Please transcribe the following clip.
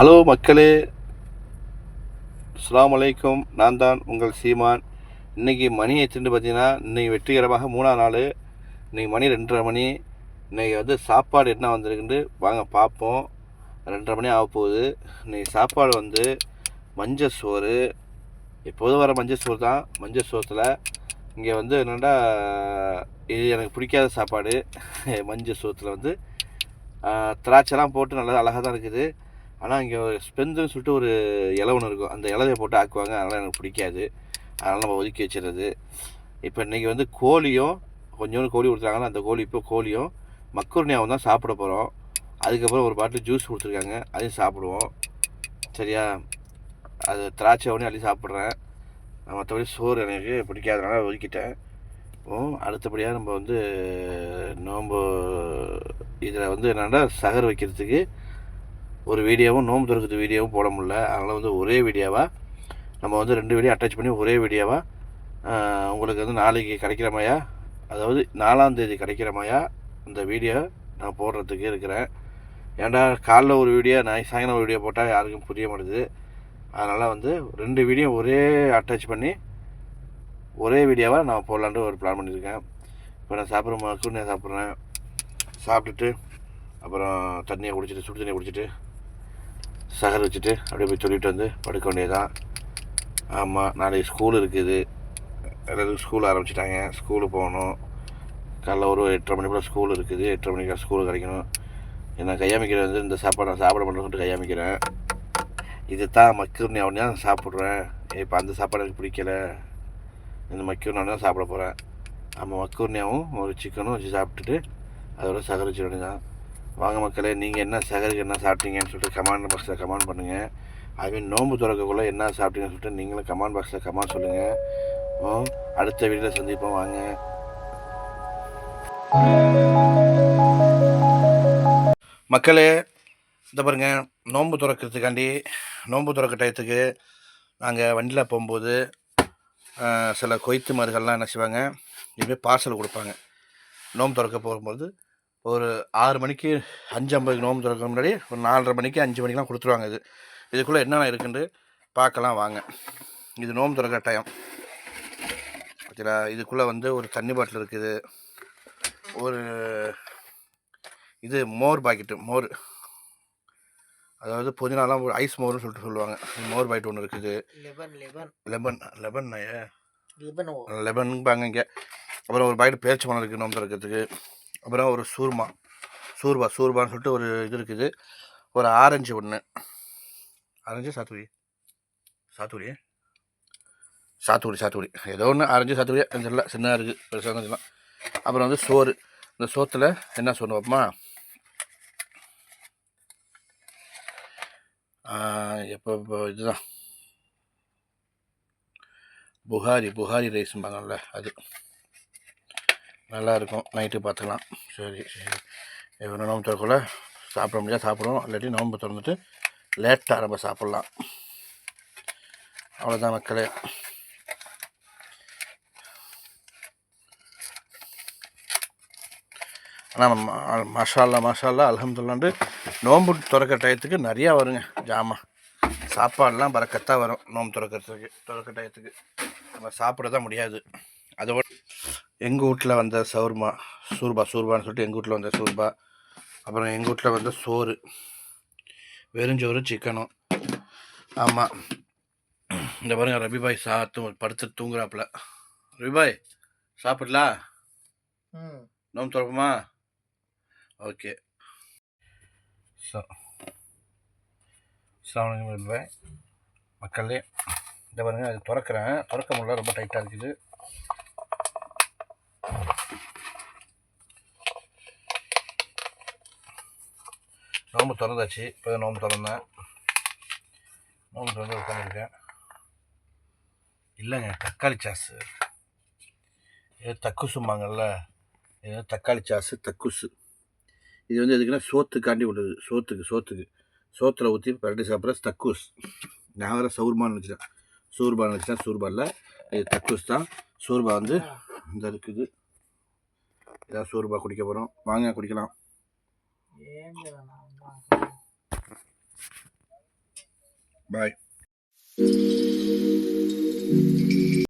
Hello மக்களே. அஸ்ஸலாமு அலைக்கும். நான் தான் உங்கள் சீமான். இன்றைக்கி மணி எத்துன்னு பார்த்தீங்கன்னா இன்றைக்கி வெற்றிகரமாக மூணாம் நாள். இன்றைக்கி மணி ரெண்டரை மணி. இன்றைக்கி வந்து சாப்பாடு என்ன வந்திருக்குன்னு வாங்க பார்ப்போம். ரெண்டரை மணி ஆக போகுது. இன்றைக்கி சாப்பாடு வந்து மஞ்சள் சோறு. எப்போதும் வர மஞ்சள் சோறு தான். மஞ்சள் சோத்தில் இங்கே வந்து என்னென்னா இது எனக்கு பிடிக்காத சாப்பாடு. மஞ்சள் சோத்தில் வந்து திராட்சைலாம் போட்டு நல்லா அழகாக தான் இருக்குது. ஆனால் இங்கே ஸ்பெந்துன்னு சொல்லிட்டு ஒரு இலை ஒன்று இருக்கும். அந்த இலையை போட்டு ஆக்குவாங்க. அதனால் எனக்கு பிடிக்காது. அதனால் நம்ம ஒதுக்கி வச்சிடுறது. இப்போ இன்றைக்கி வந்து கோழியும் கொஞ்சோண்டு கோழி கொடுத்துருக்காங்கன்னா அந்த கோழி இப்போ கோழியும் மக்குருணியாவும் தான் சாப்பிட போகிறோம் அதுக்கப்புறம் ஒரு பாட்டில் ஜூஸ் கொடுத்துருக்காங்க. அதையும் சாப்பிடுவோம். சரியா? அது திராட்சை ஒன்று அள்ளி சாப்பிட்றேன். மற்றபடி சோறு எனக்கு பிடிக்காதனால ஒதுக்கிட்டேன். இப்போ அடுத்தபடியாக நம்ம வந்து நோம்பு இதில் வந்து என்னென்னா சகர் வைக்கிறதுக்கு ஒரு வீடியோவும் நோம்பு திறக்கிறது வீடியோவும் போட முடில அதனால் வந்து ஒரே வீடியோவாக நம்ம வந்து ரெண்டு வீடியோ அட்டாச் பண்ணி ஒரே வீடியோவாக உங்களுக்கு வந்து நாளைக்கு கிடைக்கிற மாதிரியா? அதாவது நாலாம் தேதி கிடைக்கிற மாதிரியா? இந்த வீடியோ நான் போடுறதுக்கு இருக்கிறேன். ஏன்டா காலைல ஒரு வீடியோ நான் சாயங்காலம் ஒரு வீடியோ போட்டால் யாருக்கும் புரிய மாட்டுது. அதனால் வந்து ரெண்டு வீடியோ ஒரே அட்டாச் பண்ணி ஒரே வீடியோவாக நான் போடலான்ட்டு ஒரு பிளான் பண்ணியிருக்கேன். இப்போ நான் சாப்பிட்ற மக்குன்னு சாப்பிட்றேன். சாப்பிட்டுட்டு அப்புறம் தண்ணியை குடிச்சிட்டு சுடு தண்ணியை குடிச்சிட்டு சகர் வச்சுட்டு அப்படியே போய் சொல்லிட்டு வந்து படுக்க வேண்டியதான் ஆமாம் நாளைக்கு ஸ்கூல் இருக்குது. எல்லாரும் ஸ்கூல் ஆரம்பிச்சிட்டாங்க. ஸ்கூலுக்கு போகணும். காலைல ஒரு எட்டரை மணி போல் ஸ்கூல் இருக்குது. எட்டரை மணிக்கு ஸ்கூல் கிடைக்கணும். நான் கையாமிக்கிறேன் வந்து இந்த சாப்பாடு நான் சாப்பிட மாட்டேன்னு சொல்லிட்டு கையாமிக்கிறேன். இது தான் மக்கூர்னி அவனே தான் சாப்பிட்றேன் இப்போ அந்த சாப்பாடு எனக்கு பிடிக்கல. இந்த மக்கூர்னி தான் சாப்பிட போகிறேன் ஆமாம் மக்கூர்னியாவும் ஒரு சிக்கனும் வச்சு சாப்பிட்டுட்டு அதோட சகரிச்சு தான் வாங்க மக்களே நீங்கள் என்ன சகருக்கு என்ன சாப்பிட்டீங்கன்னு சொல்லிட்டு கமெண்ட் பாக்ஸில் கமெண்ட் பண்ணுங்கள் அதுமாரி நோன்பு திறக்கக்குள்ளே என்ன சாப்பிட்டீங்கன்னு சொல்லிட்டு நீங்களும் கமெண்ட் பாக்ஸில் கமெண்ட் சொல்லுங்கள் அடுத்த வீடியோவில் சந்திப்போம் வாங்க. மக்களே இந்த பாருங்க நோன்பு துறக்கிறதுக்காண்டி நோன்பு துறக்க டயத்துக்கு நாங்கள் வண்டியில் போகும்போது சில கொய்த்து மருகள்லாம் என்ன செய்வாங்க இதுமாரி பார்சல் கொடுப்பாங்க. நோன்பு திறக்க போகும்போது ஒரு ஆறு மணிக்கு அஞ்சு ஐம்பதுக்கு நோம்பு திறக்க முன்னாடி ஒரு நாலரை மணிக்கு அஞ்சு மணிக்கெலாம் கொடுத்துருவாங்க இது. இதுக்குள்ளே என்னென்ன இருக்குன்னு பார்க்கலாம் வாங்க. இது நோம்பு திறக்கிற டைம் ஓகேடா இதுக்குள்ளே வந்து ஒரு தண்ணி பாட்டில் இருக்குது. ஒரு இது மோர் பாக்கெட்டு மோர். அதாவது புதினாலாம் ஒரு ஐஸ் மோர்னு சொல்லிட்டு சொல்லுவாங்க. மோர் பாக்கெட் ஒன்று இருக்குது. லெபன் லெபன் லெபன் ஓ? லெமன் பாங்க இங்கே. அப்புறம் ஒரு பாக்கெட் பேரிச்சை மரம் இருக்குது நோம்பு திறக்கிறதுக்கு. அப்புறம் ஒரு சூர்மா. சூர்பா சூர்பான்னு சொல்லிட்டு ஒரு இது இருக்குது. ஒரு ஆரஞ்சு ஒன்று ஆரஞ்சு சாத்துக்குடி? சாத்துக்குடி? சாத்துக்குடி சாத்துக்குடி. ஏதோ ஒன்று ஆரஞ்சு சாத்துக்குடி தெரியல. சின்னதாக இருக்குது பெருசாக தெரியலாம் அப்புறம் வந்து சோறு. இந்த சோத்தில் என்ன சொல்லுவோம்மா எப்போ இப்போ இதுதான். புகாரி புகாரி ரைஸ்ம்பாங்கல்ல அது. நல்லா இருக்கும் நைட்டு பார்த்துக்கலாம். சரி சரி. எவ்வளோ நோம்பு திறக்குள்ள சாப்பிட முடியாது சாப்பிடுவோம் இல்லாட்டி நோம்பு திறந்துட்டு லேட்டாக நம்ம சாப்பிட்லாம். அவ்வளோதான் மக்களே. ஆனால் மசாலா மசாலா அலமதுல்லாண்டு நோம்பு திறக்கிற டயத்துக்கு நிறையா வருங்க. ஜாமான் சாப்பாடெலாம் பறக்கத்தான் வரும் நோம்பு திறக்கிறதுக்கு திறக்க டயத்துக்கு. நம்ம சாப்பிட தான் முடியாது. அதோட எங்கள் வீட்டில் வந்த சவுர்மா சூர்பா சூர்பான்னு சொல்லிட்டு எங்கள் வீட்டில் வந்த சூர்பா அப்புறம் எங்கள் வீட்டில் வந்த சோறு வெறுஞ்சோறு சிக்கனும் ஆமாம் இந்த பாருங்க ரபிபாய் சாத்து படுத்து தூங்குறாப்புல. ரபிபாய் சாப்பிடலாம் ம். நோம்பு திறப்போமா? ஓகே. ஸோ அஸ்ஸலாமு ரபிபாய் மக்களே. இந்த பாருங்க அது திறக்கிறேன். திறக்க முடியல ரொம்ப டைட்டாக இருக்குது. நோம்பு திறந்தாச்சு இப்போ நோம்பு திறந்தேன். நோம்பு திறந்து உட்காந்துருக்கேன் இல்லைங்க தக்காளி சாஸு. ஏதோ தக்குசும்பாங்கல்ல ஏதோ தக்காளி சாஸு தக்குசு. இது வந்து எதுக்குன்னா சோத்துக்காண்டி விடுது சோத்துக்கு சோத்துக்கு. சோத்தில் ஊற்றி பரட்டி சாப்பிட்ற தக்கூஸ். நான் வேறு சௌர்பான்னு வச்சுட்டேன் சூர்பான்னு வச்சுட்டேன் சூர்பா இது தக்கூஸ் தான். சூர்பா வந்து இந்த இருக்குது இதான் சூர்பா குடிக்க போகிறோம் வாங்க குடிக்கலாம். Bye.